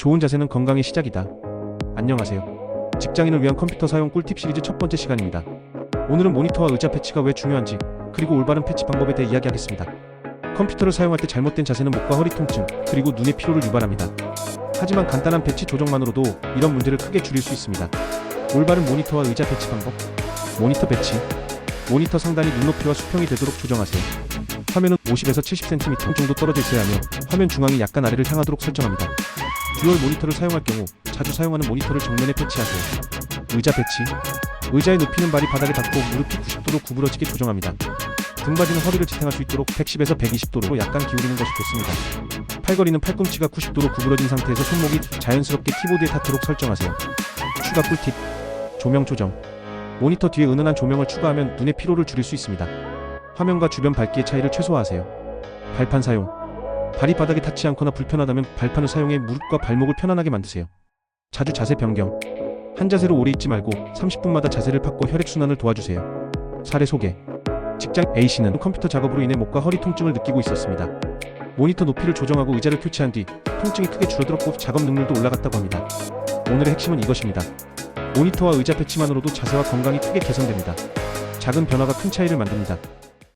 좋은 자세는 건강의 시작이다. 안녕하세요. 직장인을 위한 컴퓨터 사용 꿀팁 시리즈 첫 번째 시간입니다. 오늘은 모니터와 의자 패치가 왜 중요한지 그리고 올바른 패치 방법에 대해 이야기하겠습니다. 컴퓨터를 사용할 때 잘못된 자세는 목과 허리 통증 그리고 눈의 피로를 유발합니다. 하지만 간단한 배치 조정만으로도 이런 문제를 크게 줄일 수 있습니다. 올바른 모니터와 의자 배치 방법 모니터 배치 모니터 상단이 눈높이와 수평이 되도록 조정하세요. 화면은 50에서 70cm 정도 떨어져 있어야 하며 화면 중앙이 약간 아래를 향하도록 설정합니다. 듀얼 모니터를 사용할 경우 자주 사용하는 모니터를 정면에 배치하세요. 의자 배치 의자의 높이는 발이 바닥에 닿고 무릎이 90도로 구부러지게 조정합니다. 등받이는 허리를 지탱할 수 있도록 110에서 120도로 약간 기울이는 것이 좋습니다. 팔걸이는 팔꿈치가 90도로 구부러진 상태에서 손목이 자연스럽게 키보드에 닿도록 설정하세요. 추가 꿀팁 조명 조정 모니터 뒤에 은은한 조명을 추가하면 눈의 피로를 줄일 수 있습니다. 화면과 주변 밝기의 차이를 최소화하세요. 발판 사용 발이 바닥에 닿지 않거나 불편하다면 발판을 사용해 무릎과 발목을 편안하게 만드세요. 자주 자세 변경 한 자세로 오래 있지 말고 30분마다 자세를 바꿔 혈액순환을 도와주세요. 사례 소개 직장 A씨는 컴퓨터 작업으로 인해 목과 허리 통증을 느끼고 있었습니다. 모니터 높이를 조정하고 의자를 교체한 뒤 통증이 크게 줄어들었고 작업 능률도 올라갔다고 합니다. 오늘의 핵심은 이것입니다. 모니터와 의자 배치만으로도 자세와 건강이 크게 개선됩니다. 작은 변화가 큰 차이를 만듭니다.